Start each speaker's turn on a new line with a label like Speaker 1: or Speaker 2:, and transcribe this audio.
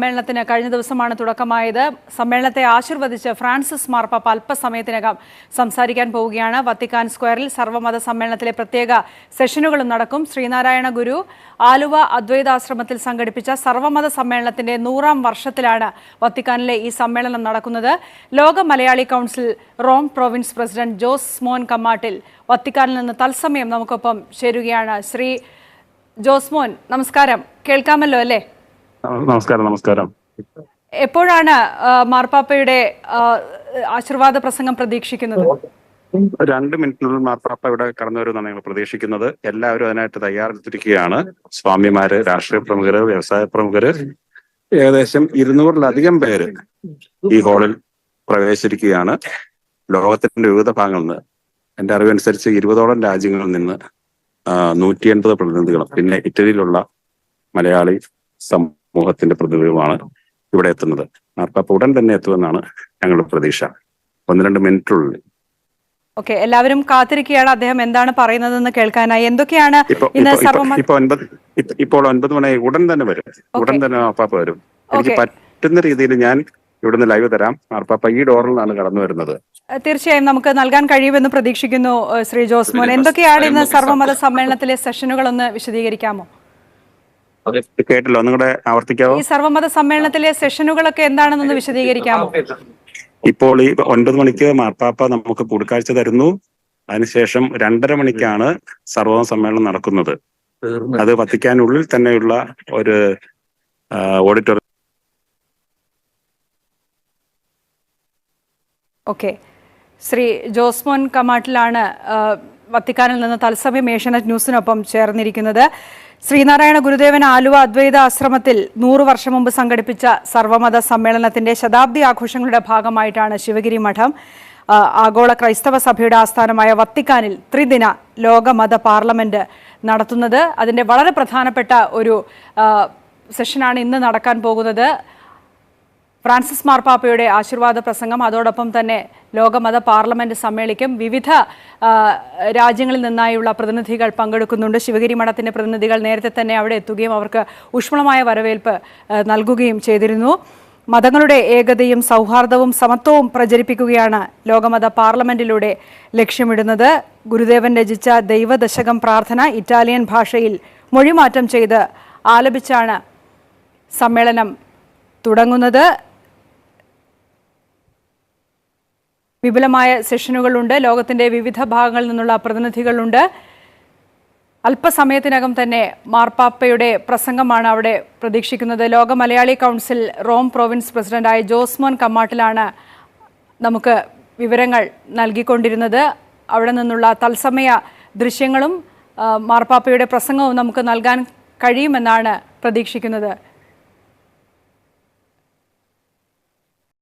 Speaker 1: സമ്മേളനത്തിന് കഴിഞ്ഞ ദിവസമാണ് തുടക്കമായത്. സമ്മേളനത്തെ ആശീർവദിച്ച് ഫ്രാൻസിസ് മാർപ്പാപ്പ അല്പസമയത്തിനകം സംസാരിക്കാൻ പോവുകയാണ്. വത്തിക്കാൻ സ്ക്വയറിൽ സർവമത സമ്മേളനത്തിലെ പ്രത്യേക സെഷനുകളും നടക്കും. ശ്രീനാരായണ ഗുരു ആലുവ അദ്വൈതാശ്രമത്തിൽ സംഘടിപ്പിച്ച സർവമത സമ്മേളനത്തിന്റെ നൂറാം വർഷത്തിലാണ് വത്തിക്കാനിലെ ഈ സമ്മേളനം നടക്കുന്നത്. ലോക Malayali council Rome province president Josemon Kammattil വത്തിക്കാനിൽ നിന്ന് തത്സമയം നമുക്കൊപ്പം ചേരുകയാണ് ശ്രീ ജോസ്മോൻ നമസ്കാരം. കേൾക്കാമല്ലോ അല്ലേ?
Speaker 2: നമസ്കാരം നമസ്കാരം.
Speaker 1: എപ്പോഴാണ് മാർപ്പാപ്പയുടെ ആശീർവാദ പ്രസംഗം പ്രതീക്ഷിക്കുന്നത്?
Speaker 2: രണ്ട് മിനിറ്റിനുള്ളിൽ മാർപ്പാപ്പ ഇവിടെ കടന്നു വരുമെന്നാണ് ഞങ്ങൾ പ്രതീക്ഷിക്കുന്നത്. എല്ലാവരും അതിനായിട്ട് തയ്യാറെടുത്തിരിക്കുകയാണ്. സ്വാമിമാര് രാഷ്ട്രീയ പ്രമുഖര് വ്യവസായ പ്രമുഖര് ഏകദേശം ഇരുന്നൂറിലധികം പേര് ഈ ഹാളിൽ പ്രവേശിച്ചിരിക്കുകയാണ്. ലോകത്തിന്റെ വിവിധ ഭാഗങ്ങളിൽ നിന്ന് എന്റെ അറിവനുസരിച്ച് ഇരുപതോളം രാജ്യങ്ങളിൽ നിന്ന് നൂറ്റി എൺപത് പ്രതിനിധികളും പിന്നെ ഇറ്റലിയിലുള്ള മലയാളി സമൂഹത്തിന്റെ പ്രതിനിധികളുമാണ് ഇവിടെ എത്തുന്നത്. മാർപ്പാപ്പ ഉടൻ തന്നെ എത്തുമെന്നാണ് ഞങ്ങളുടെ പ്രതീക്ഷ. ഒന്ന് രണ്ട് മിനിറ്റിനുള്ളിൽ.
Speaker 1: ഓക്കെ എല്ലാവരും കാത്തിരിക്കുകയാണ്. അദ്ദേഹം എന്താണ് പറയുന്നതെന്ന് കേൾക്കാനായി. എന്തൊക്കെയാണ് ഇന്ന്
Speaker 2: ഒൻപത് ഇപ്പോൾ ഒൻപത് മണി ഉടൻ തന്നെ വരും. ഉടൻ തന്നെ മാർപ്പാപ്പ വരും. എനിക്ക് പറ്റുന്ന രീതിയിൽ ഞാൻ ഇവിടുന്ന് ലൈവ് തരാം. മാർപ്പാപ്പ ഈ ഡോറിൽ നിന്നാണ് കടന്നു വരുന്നത്.
Speaker 1: തീർച്ചയായും നമുക്ക് നൽകാൻ കഴിയുമെന്ന് പ്രതീക്ഷിക്കുന്നു ശ്രീ ജോസ്മോൻ എന്തൊക്കെയാണ് ഇന്ന് സർവമത സമ്മേളനത്തിലെ സെഷനുകൾ ഒന്ന് വിശദീകരിക്കാമോ?
Speaker 2: കേട്ടില്ല. നിങ്ങളുടെ ആവർത്തിക്കാവോ?
Speaker 1: ഈ സർവമത സമ്മേളനത്തിലെ സെഷനുകളൊക്കെ എന്താണെന്നൊന്ന് വിശദീകരിക്കാമോ?
Speaker 2: ഇപ്പോൾ ഈ ഒൻപത് മണിക്ക് മാർപ്പാപ്പ നമുക്ക് കൂടിക്കാഴ്ച തരുന്നു. അതിനുശേഷം രണ്ടര മണിക്കാണ് സർവമത സമ്മേളനം നടക്കുന്നത്. അത് വത്തിക്കാനുള്ളിൽ തന്നെയുള്ള ഒരു ഓഡിറ്റോറിയം.
Speaker 1: ഓക്കെ. ശ്രീ ജോസ്മോൻ കമാട്ടിലാണ് വത്തിക്കാനിൽ നിന്ന് തത്സമയം ഏഷ്യാനെറ്റ് ന്യൂസിനൊപ്പം ചേർന്നിരിക്കുന്നത്. ശ്രീനാരായണ ഗുരുദേവൻ ആലുവ അദ്വൈത ആശ്രമത്തിൽ നൂറു വർഷം മുമ്പ് സംഘടിപ്പിച്ച സർവമത സമ്മേളനത്തിന്റെ ശതാബ്ദി ആഘോഷങ്ങളുടെ ഭാഗമായിട്ടാണ് ശിവഗിരി മഠം ആഗോള ക്രൈസ്തവ സഭയുടെ ആസ്ഥാനമായ വത്തിക്കാനിൽ ത്രിദിന ലോകമത പാർലമെന്റ് നടത്തുന്നത്. അതിന്റെ വളരെ പ്രധാനപ്പെട്ട ഒരു സെഷനാണ് ഇന്ന് നടക്കാൻ പോകുന്നത്. ഫ്രാൻസിസ് മാർപ്പാപ്പയുടെ ആശീർവാദ പ്രസംഗം. അതോടൊപ്പം തന്നെ ലോകമത പാർലമെന്റ് സമ്മേളിക്കും. വിവിധ രാജ്യങ്ങളിൽ നിന്നായുള്ള പ്രതിനിധികൾ പങ്കെടുക്കുന്നുണ്ട്. ശിവഗിരി മഠത്തിന്റെ പ്രതിനിധികൾ നേരത്തെ തന്നെ അവിടെ എത്തുകയും അവർക്ക് ഊഷ്മളമായ വരവേൽപ്പ് നൽകുകയും ചെയ്തിരുന്നു. മതങ്ങളുടെ ഏകതയും സൗഹാർദ്ദവും സമത്വവും പ്രചരിപ്പിക്കുകയാണ് ലോകമത പാർലമെന്റിലൂടെ ലക്ഷ്യമിടുന്നത്. ഗുരുദേവൻ രചിച്ച ദൈവദശകം പ്രാർത്ഥന ഇറ്റാലിയൻ ഭാഷയിൽ മൊഴിമാറ്റം ചെയ്ത് ആലപിച്ചാണ് സമ്മേളനം തുടങ്ങുന്നത്. വിപുലമായ സെഷനുകളുണ്ട്. ലോകത്തിന്റെ വിവിധ ഭാഗങ്ങളിൽ നിന്നുള്ള പ്രതിനിധികളുണ്ട്. അല്പസമയത്തിനകം തന്നെ മാർപ്പാപ്പയുടെ പ്രസംഗമാണ് അവിടെ പ്രതീക്ഷിക്കുന്നത്. ലോക മലയാളി കൗൺസിൽ റോം പ്രൊവിൻസ് പ്രസിഡന്റായ ജോസ്മോൻ കമ്മാട്ടിലാണ് നമുക്ക് വിവരങ്ങൾ നൽകിക്കൊണ്ടിരുന്നത്. അവിടെ നിന്നുള്ള തത്സമയ ദൃശ്യങ്ങളും മാർപ്പാപ്പയുടെ പ്രസംഗവും നമുക്ക് നൽകാൻ കഴിയുമെന്നാണ് പ്രതീക്ഷിക്കുന്നത്.